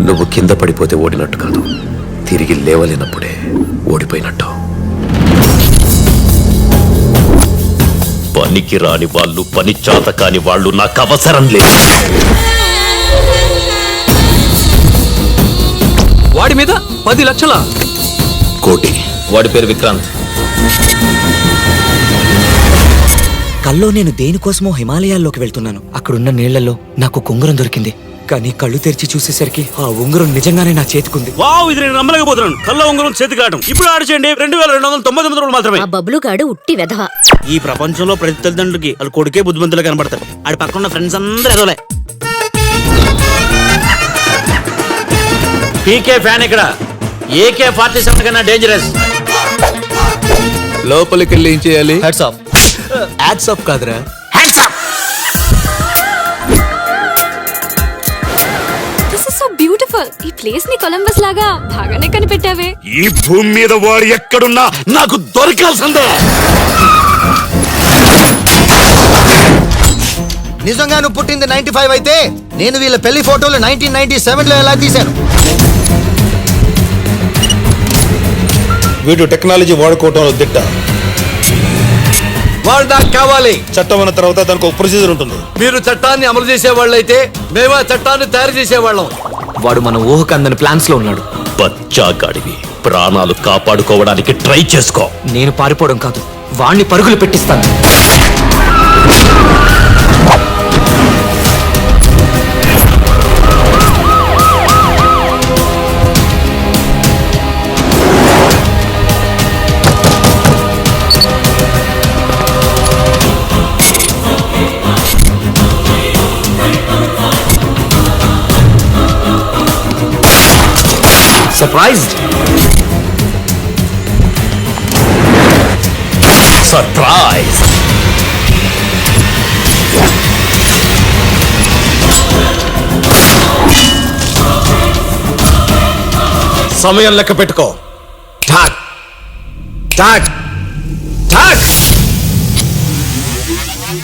నువ్వు కింద పడిపోతే ఓడినట్టు కాదు. తిరిగి లేవలేనప్పుడే ఓడిపోయినట్టు పనికి రాని వాళ్ళు పని చాత కాని వాళ్ళు నాకు అవసరం లేదు. వాడి మీద పది లక్షల? కోటి. వాడి పేరు విక్రాంత్. కల్లో నేను దేనికోసమో హిమాలయాల్లోకి వెళ్తున్నాను. అక్కడున్న నీళ్ళలో నాకు ఉంగరం దొరికింది. కానీ కళ్ళు తెరిచి చూసేసరికి ఆ ఉంగరం నిజంగానే నా చేతికుంది. వావ్ ఇది నేను నమ్మలేకపోతున్నాను. కళ్ళ ఉంగరం చేతి కావడం ఇప్పుడు ఆడు చేయండి రెండు వేల రెండు వందల తొంభై తొమ్మిది రూపాయలు మాత్రమే. ఆ బబ్లు గాడు ఉట్టి వెధవ. ఈ ప్రపంచంలో ప్రతి తల్లిదండ్రులకి వాళ్ళ కొడుకే బుద్ధిమంతులు కనబడతారు ఆడి పక్కన ఫ్రెండ్స్ అందరూ ఎదవలే. పీకే ఫ్యాన్ ఇక్కడ. ఏకే ఫార్టీ సెవెన్ కన్నా డేంజరస్ లోపలికి వెళ్ళి ఏం చేయాలి? హెడ్స్ ఆఫ్ యాడ్స్ ఆఫ్ కాదురా దిస్ ఇస్ సో బ్యూటిఫుల్ ఈ ప్లేస్ని కొలంబస్ లాగా బాగానే కనిపెట్టావే. ఈ భూమి మీద వాడు ఎక్కడున్నా నాకు దొరకాల్సిందే. నిజంగా నువ్వు పుట్టింది నైన్టీ ఫైవ్ అయితే నేను వీళ్ళ పెళ్ళి ఫోటోలు నైన్టీన్ నైన్టీ సెవెన్లో ఎలా తీశాను? వీడు టెక్నాలజీ వాడుకోవటంలో దిట్ట. వాళ్ళు నాకు కావాలి. చట్టం అన్న తర్వాత దానికి ఒక ప్రొసీజర్ ఉంటుంది. మీరు చట్టాన్ని అమలు చేసే వాళ్ళైతే మేము ఆ చట్టాన్ని తయారు చేసేవాళ్ళం. వాడు మన ఊహకు అందని ప్లాన్స్లో ఉన్నాడు. బచ్చాగాడివి ప్రాణాలు కాపాడుకోవడానికి ట్రై చేసుకో. నేను పారిపోవడం కాదు వాణ్ణి పరుగులు పెట్టిస్తాను. సర్ప్రైజ్డ్ సర్ప్రైజ్ సమయం లెక్క పెట్టుకో ఠాక్ ఠాక్ ఠాక్